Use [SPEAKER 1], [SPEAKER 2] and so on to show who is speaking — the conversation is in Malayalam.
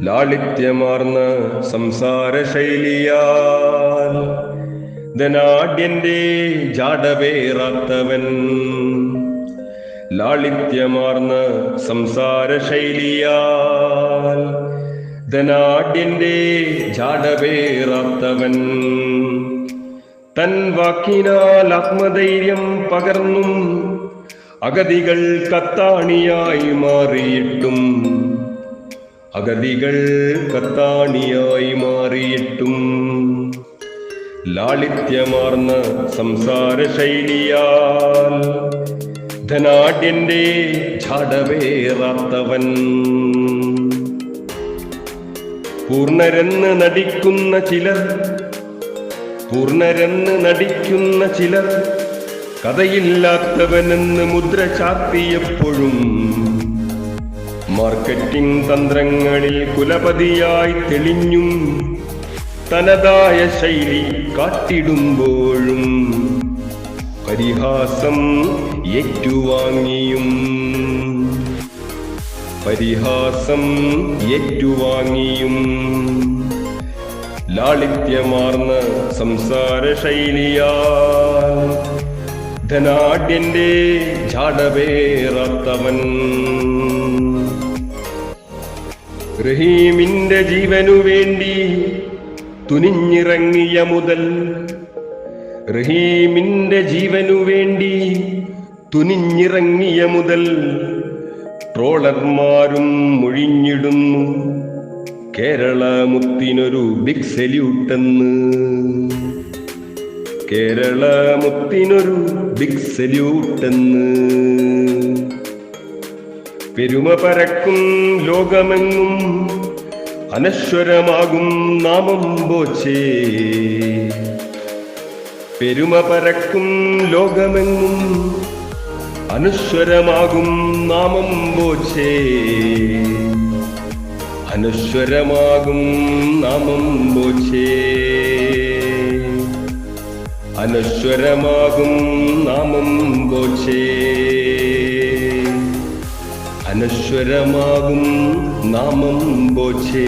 [SPEAKER 1] ലാളിത്യമാർന്ന സംസാര ശൈലിയാൽ ധനാഢ്യന്റെ ജാടവേറാത്തവൻ ലാളിത്യമാർന്ന സംസാര ശൈലിയാൽ ധനാഢ്യന്റെ ജാടവേറാത്തവൻ തൻ വാക്കിനാൽ ആത്മധൈര്യം പകർന്നും അഗതികൾ കത്താണിയായി മാറിയിട്ടും അഗതികൾ കത്താണിയായി മാറിയിട്ടും ലാളിത്യമാർന്ന സംസാര ശൈലിയാൽ ധനാട്യന്റെ ഝാടവേറാത്തവൻ പൂർണരെന്ന് നടിക്കുന്ന ചിലർ പൂർണരെന്ന് നടിക്കുന്ന ചിലർ കഥയില്ലാത്തവനെന്ന് മുദ്ര ചാർത്തിയപ്പോഴും മാർക്കറ്റിംഗ് തന്ത്രങ്ങളിൽ കുലപതിയായി തെളിഞ്ഞും തനതായ ശൈലി കാട്ടിടുമ്പോഴും പരിഹാസം ഏറ്റുവാങ്ങിയും. പരിഹാസം ഏറ്റുവാങ്ങിയും. ലാളിത്യമാർന്ന സംസാര ശൈലിയാൽ ധനാഢ്യന്റെ ജാടവേറാത്തവൻ. റഹീമിന്റെ ജീവനു വേണ്ടി തുനിഞ്ഞിറങ്ങിയ മുതൽ റഹീമിന്റെ ജീവനു വേണ്ടി തുനിഞ്ഞിറങ്ങിയ മുതൽ ട്രോളർമാരും മുഴിഞ്ഞിടുന്നു. കേരള മുത്തിനൊരു ബിഗ് സല്യൂട്ടെന്ന് കേരള മുത്തിനൊരു ബിഗ് സല്യൂട്ടെന്ന് പെരുമ പരക്കും ലോകമെങ്ങും അനശ്വരമാകും നാമം ബോച്ചേ. പെരുമ പരക്കും ലോകമെങ്ങും അനശ്വരമാകും നാമം ബോച്ചേ. അനശ്വരമാകും നാമം ബോച്ചേ. അനശ്വരമാകും നാമം ബോച്ചേ. അനശ്വരമാകും നാമം ബോച്ചേ.